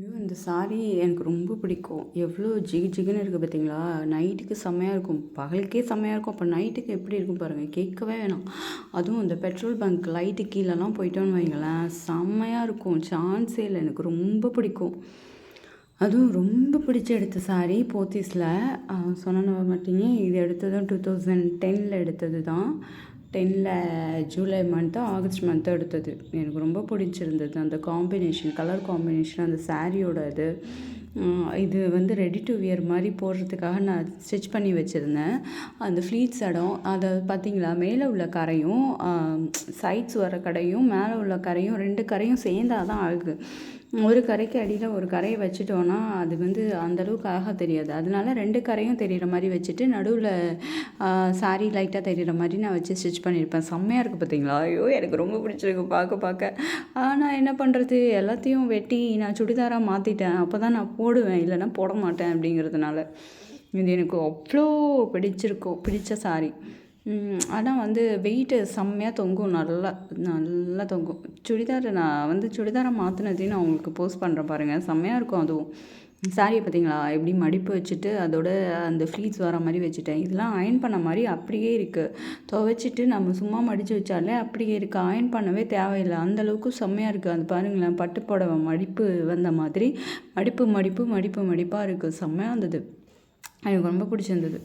ஐயோ இந்த சாரீ எனக்கு ரொம்ப பிடிக்கும். எவ்வளோ ஜிகு ஜிகுன்னு இருக்குது பார்த்தீங்களா நைட்டுக்கு செம்மையாக இருக்கும். பகலுக்கே செம்மையாக இருக்கும். அப்போ நைட்டுக்கு எப்படி இருக்கும் பாருங்கள் கேட்கவே வேணாம். அதுவும் இந்த பெட்ரோல் பங்க் லைட்டு கீழெல்லாம் போயிட்டோன்னு வைங்களேன் செம்மையாக இருக்கும். சான்ஸே இல்லை. எனக்கு ரொம்ப பிடிக்கும். அதுவும் ரொம்ப பிடிச்ச எடுத்த சாரீ போத்தீஸில். சொன்ன மாட்டீங்க இது எடுத்ததும் டூ தௌசண்ட் டெனில் எடுத்தது தான் டென்னில் ஜூலை மந்த்தும் ஆகஸ்ட் மந்த்தும் எடுத்தது. எனக்கு ரொம்ப பிடிச்சிருந்தது. அந்த காம்பினேஷன் கலர் காம்பினேஷன் அந்த சாரியோட இது. இது வந்து ரெடி டு வியர் மாதிரி போடுறதுக்காக நான் ஸ்டிச் பண்ணி வச்சுருந்தேன். அந்த ஃப்ளீட்ஸ் இடம் அதை பார்த்தீங்களா மேலே உள்ள கரையும் சைட்ஸ் வர கடையும் மேலே உள்ள கரையும் ரெண்டு கரையும் சேர்ந்தா தான் ஆகுது ஒரு கரைக்கு அடியில் ஒரு கரையை வச்சுட்டோன்னா அது வந்து அந்தளவுக்கு ஆக தெரியாது. அதனால ரெண்டு கரையும் தெரிகிற மாதிரி வச்சுட்டு நடுவில் சாரி லைட்டாக தெரிகிற மாதிரி நான் வச்சு ஸ்டிச் பண்ணியிருப்பேன். செம்மையாக இருக்குது பார்த்தீங்களா ஐயோ எனக்கு ரொம்ப பிடிச்சிருக்கு பார்க்க பார்க்க. ஆனால் என்ன பண்ணுறது எல்லாத்தையும் வெட்டி நான் சுடிதாராக மாற்றிட்டேன் அப்போ தான் நான் போடுவேன் இல்லைன்னா போட மாட்டேன் அப்படிங்கிறதுனால. இது எனக்கு அவ்வளோ பிடிச்சிருக்கோம் பிடிச்ச சாரி ஆனால் வந்து வெயிட்டு செம்மையாக தொங்கும் நல்லா நல்லா தொங்கும். சுடிதார் நான் வந்து சுடிதாரை மாற்றினதையும் நான் உங்களுக்கு போஸ்ட் பண்ணுறேன் பாருங்கள் செம்மையாக இருக்கும் அதுவும். சாரியை பார்த்தீங்களா? எப்படி மடிப்பு வச்சுட்டு அதோட அந்த ஃப்ளீட்ஸ் வர மாதிரி வச்சுட்டேன். இதெல்லாம் அயன் பண்ண மாதிரி அப்படியே இருக்குது துவைச்சிட்டு நம்ம சும்மா மடித்து வச்சாலே அப்படியே இருக்குது அயன் பண்ணவே தேவையில்லை. அந்தளவுக்கு செம்மையாக இருக்குது அது பாருங்களேன் பட்டு புடவை மடிப்பு வந்த மாதிரி. மடிப்பு மடிப்பு மடிப்பு மடிப்பாக இருக்குது செம்மையாக இருந்தது. எனக்கு ரொம்ப பிடிச்சிருந்தது.